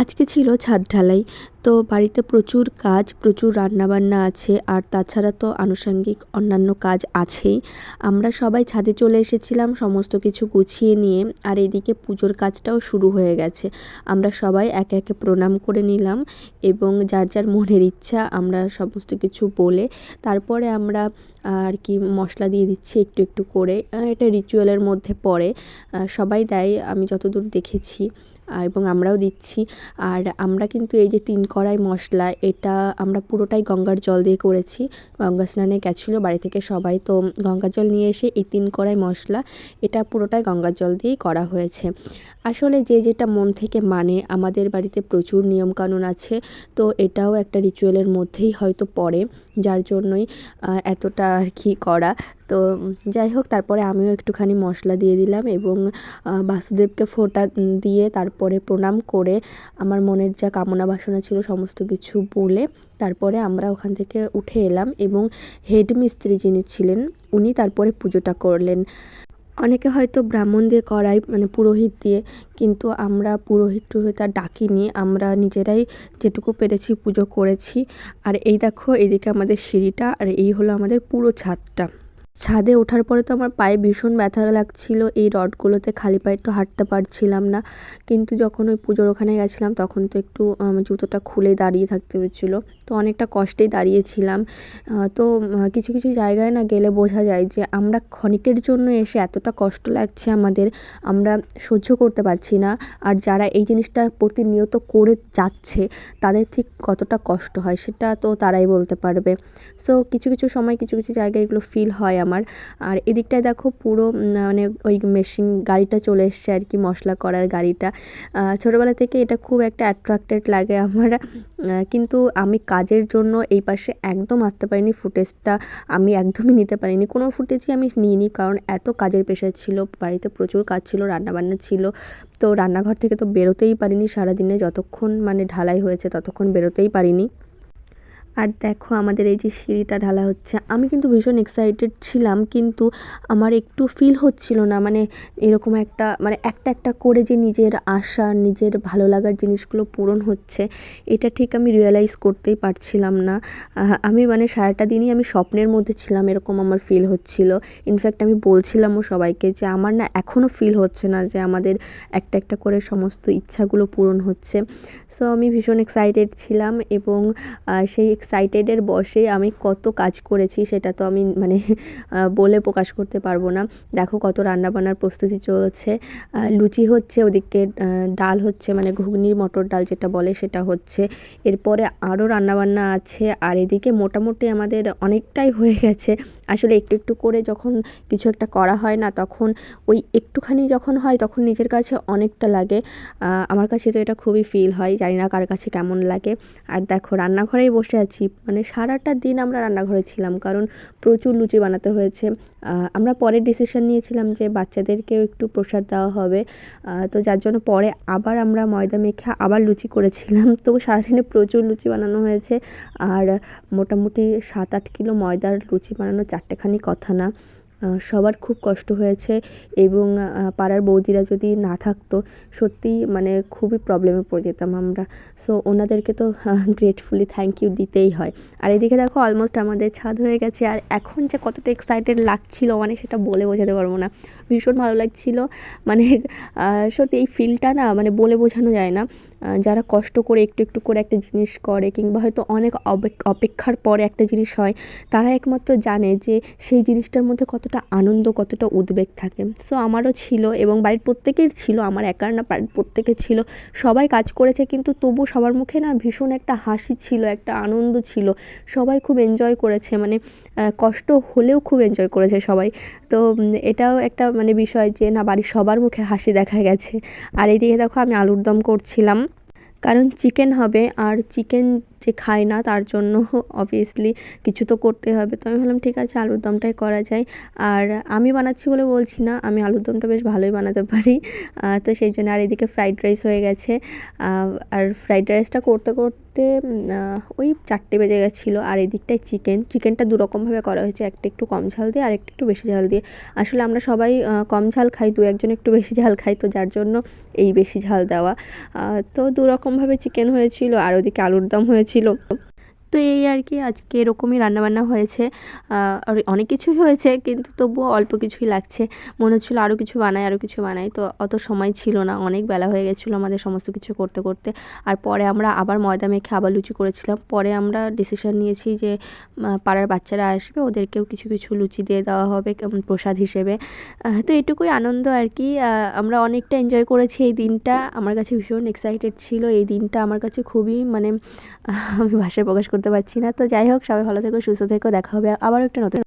আজকে ছিল ছাদ ঢালাই। তো বাড়িতে প্রচুর কাজ, প্রচুর রান্নাবান্না আছে, আর তাছাড়া তো আনুষঙ্গিক অন্যান্য কাজ আছেই। আমরা সবাই ছাদে চলে এসেছিলাম সমস্ত কিছু গুছিয়ে নিয়ে, আর এদিকে পুজোর কাজটাও শুরু হয়ে গেছে। আমরা সবাই একে একে প্রণাম করে নিলাম এবং যার যার মনের ইচ্ছা আমরা সমস্ত কিছু বলে, তারপরে আমরা আর কি মশলা দিয়ে দিচ্ছি একটু একটু করে। এটা রিচুয়ালের মধ্যে পড়ে। সবাই দেয়, আমি যতদূর দেখেছি। এবং আমরাও দিচ্ছি। আর আমরা কিন্তু এই যে তিন কড়াই মশলা, এটা আমরা পুরোটাই গঙ্গার জল দিয়ে করেছি। গঙ্গা স্নানে গেছিল বাড়ি থেকে সবাই, তো গঙ্গার জল নিয়ে এসে এই তিন কড়াই মশলা, এটা পুরোটাই গঙ্গার জল দিয়েই করা হয়েছে। আসলে যে যেটা মন থেকে মানে আমাদের বাড়িতে প্রচুর নিয়মকানুন আছে, তো এটাও একটা রিচুয়ালের মধ্যেই হয়তো পড়ে। যার জন্যই এতটা আর কি করা। তো যাই হোক, তারপরে আমিও একটুখানি মশলা দিয়ে দিলাম এবং বাসুদেবকে ফোঁটা দিয়ে তারপরে প্রণাম করে আমার মনের যা কামনা বাসনা ছিল সমস্ত কিছু বলে তারপরে আমরা ওখান থেকে উঠে এলাম এবং হেড মিস্ত্রি যিনি ছিলেন, উনি তারপরে পুজোটা করলেন। অনেকে হয়তো ব্রাহ্মণ দিয়ে করায় মানে পুরোহিত দিয়ে, কিন্তু আমরা পুরোহিত টুরোহিত আর ডাকিনি। আমরা নিজেরাই যেটুকু পেরেছি পুজো করেছি। আর এই দেখো, এদিকে আমাদের সিঁড়িটা, আর এই হলো আমাদের পুরো ছাদটা। ছাদে ওঠার পরে তো আমার পায়ে ভীষণ ব্যথা লাগছিল। এই রডগুলোতে খালি পায়ে তো হাঁটতে পারছিলাম না। কিন্তু যখন ওই পুজোর ওখানে গেছিলাম, তখন তো একটু জুতোটা খুলে দাঁড়িয়ে থাকতে হয়েছিলো। তো অনেকটা কষ্টেই দাঁড়িয়েছিলাম। তো কিছু কিছু জায়গায় না গেলে বোঝা যায় যে আমরা ক্ষণিকের জন্য এসে এতটা কষ্ট লাগছে আমাদের, আমরা সহ্য করতে পারছি না। আর যারা এই জিনিসটা প্রতিনিয়ত করে যাচ্ছে, তাদের ঠিক কতটা কষ্ট হয় সেটা তো তারাই বলতে পারবে। সো কিছু কিছু সময় কিছু কিছু জায়গায় এগুলো ফিল হয় আমার। আর এদিকটায় দেখো পুরো মানে ওই মেশিন গাড়িটা চলে এসছে আর কি, মশলা করার গাড়িটা। ছোটোবেলা থেকে এটা খুব একটা অ্যাট্রাক্টেড লাগে আমার। কিন্তু আমি কাজের জন্য এই পাশে একদম আসতে পারিনি, ফুটেজটা আমি একদমই নিতে পারিনি। কোনো ফুটেজই আমি নিইনি কারণ এত কাজের প্রেশার ছিল, বাড়িতে প্রচুর কাজ ছিল, রান্নাবান্না ছিল। তো রান্নাঘর থেকে তো বেরোতেই পারিনি সারাদিনে, যতক্ষণ মানে ঢালাই হয়েছে ততক্ষণ বেরোতেই পারিনি। আর দেখো আমাদের এই যে সিঁড়িটা ঢালা হচ্ছে। আমি কিন্তু ভীষণ এক্সাইটেড ছিলাম, কিন্তু আমার একটু ফিল হচ্ছিল না। মানে এরকম একটা মানে একটা একটা করে যে নিজের আশা, নিজের ভালো লাগার জিনিসগুলো পূরণ হচ্ছে, এটা ঠিক আমি রিয়েলাইজ করতেই পারছিলাম না। আমি মানে সারাটা দিনই আমি স্বপ্নের মধ্যে ছিলাম, এরকম আমার ফিল হচ্ছিল। ইনফ্যাক্ট আমি বলছিলামও সবাইকে যে আমার না এখনও ফিল হচ্ছে না যে আমাদের একটা একটা করে সমস্ত ইচ্ছাগুলো পূরণ হচ্ছে। সো আমি ভীষণ এক্সাইটেড ছিলাম এবং সেই এক্সাইটেডের বসে আমি কত কাজ করেছি সেটা তো আমি মানে বলে প্রকাশ করতে পারব না। দেখো কত রান্নাবান্নার প্রস্তুতি চলছে। লুচি হচ্ছে, ওদিকে ডাল হচ্ছে মানে ঘুগনির মটর ডাল যেটা বলে সেটা হচ্ছে। এরপরে আরও রান্নাবান্না আছে, আর এদিকে মোটামুটি আমাদের অনেকটাই হয়ে গেছে। আসলে একটু একটু করে যখন কিছু একটা করা হয় না, তখন ওই একটুখানি যখন হয় তখন নিজের কাছে অনেকটা লাগে। আমার কাছে তো এটা খুবই ফিল হয়, জানি না কার কাছে কেমন লাগে। আর দেখো রান্নাঘরেই বসে আছি মানে সারাটা দিন আমরা রান্নাঘরে ছিলাম, কারণ প্রচুর লুচি বানাতে হয়েছে। আমরা পরে ডিসিশন নিয়েছিলাম যে বাচ্চাদেরকেও একটু প্রসাদ দেওয়া হবে। তো যার জন্য পরে আবার আমরা ময়দা মেখে আবার লুচি করেছিলাম। তো সারাদিনে প্রচুর লুচি বানানো হয়েছে। আর মোটামুটি সাত আট কিলো ময়দার লুচি বানানো চারটেখানি কথা না। সবার খুব কষ্ট হয়েছে এবং পাড়ার বৌদিরা যদি না থাকতো, সত্যিই মানে খুবই প্রবলেমে পড়ে যেতাম আমরা। সো ওনাদেরকে তো গ্রেটফুলি থ্যাংক ইউ দিতেই হয়। আর এদিকে দেখো অলমোস্ট আমাদের ছাদ হয়ে গেছে। আর এখন যে কতটা এক্সাইটেড লাগছিল মানে সেটা বলে বোঝাতে পারব না। ভীষণ ভালো লাগছিল। মানে সত্যি এই ফিলটা না মানে বলে বোঝানো যায় না। যারা কষ্ট করে একটু একটু করে একটা জিনিস করে কিংবা হয়তো অনেক অপেক্ষার পরে একটা জিনিস হয়, তারা একমাত্র জানে যে সেই জিনিসটার মধ্যে কতটা আনন্দ, কতটা উদ্বেগ থাকে। সো আমারও ছিল এবং বাড়ির প্রত্যেকের ছিল, আমার একার না, বাড়ির প্রত্যেকের ছিল। সবাই কাজ করেছে কিন্তু তবু সবার মুখে না ভীষণ একটা হাসি ছিল, একটা আনন্দ ছিল। সবাই খুব এনজয় করেছে মানে কষ্ট হলেও খুব এনজয় করেছে সবাই। তো এটাও একটা মানে বিষয় যে না, বাড়ির সবার মুখে হাসি দেখা গেছে। আর এইদিকে দেখো আমি আলুর দম করছিলাম। কারণ চিকেন হবে আর চিকেন যে খায় না, তার জন্য অবভিয়াসলি কিছু তো করতে হবে। তো আমি ভাবলাম, ঠিক আছে, আলুর দমটাই করা যায়। আর আমি বানাচ্ছি বলে বলছি না, আমি আলুর দমটা বেশ ভালোই বানাতে পারি। তো সেই জন্য আর এদিকে ফ্রাইড রাইস হয়ে গেছে। আর ফ্রাইড রাইসটা করতে করতে ওই চারটে বেজে গেছিল। আর এদিকটায় চিকেন চিকেনটা দুরকমভাবে করা হয়েছে, একটা একটু কম ঝাল দিয়ে আর একটা একটু বেশি ঝাল দিয়ে। আসলে আমরা সবাই কম ঝাল খাই, দু একজন একটু বেশি ঝাল খাই, তো যার জন্য এই বেশি ঝাল দেওয়া। তো দুরকমভাবে চিকেন হয়েছিল, আর ওদিকে আলুর দম হয়েছিল। ছিল। তো এই আর কি আজকে এরকমই রান্নাবান্না হয়েছে। আর অনেক কিছুই হয়েছে, কিন্তু তবুও অল্প কিছুই লাগছে। মনে হচ্ছিল আরও কিছু বানাই আরও কিছু বানাই। তো অত সময় ছিল না, অনেক বেলা হয়ে গেছিল আমাদের সমস্ত কিছু করতে করতে। আর পরে আমরা আবার ময়দা মেখে আবার লুচি করেছিলাম। পরে আমরা ডিসিশন নিয়েছি যে পাড়ার বাচ্চারা আসবে, ওদেরকেও কিছু কিছু লুচি দিয়ে দেওয়া হবে প্রসাদ হিসেবে। তো এটুকুই আনন্দ আর কি। আমরা অনেকটা এনজয় করেছি এই দিনটা। আমার কাছে ভীষণ এক্সাইটেড ছিল এই দিনটা। আমার কাছে খুবই মানে আমি ভাষায় প্রকাশ করতে পারছি না। তো যাই হোক, সবাই ভালো থেকো, সুস্থ থেকো, দেখা হবে আবার একটা নতুন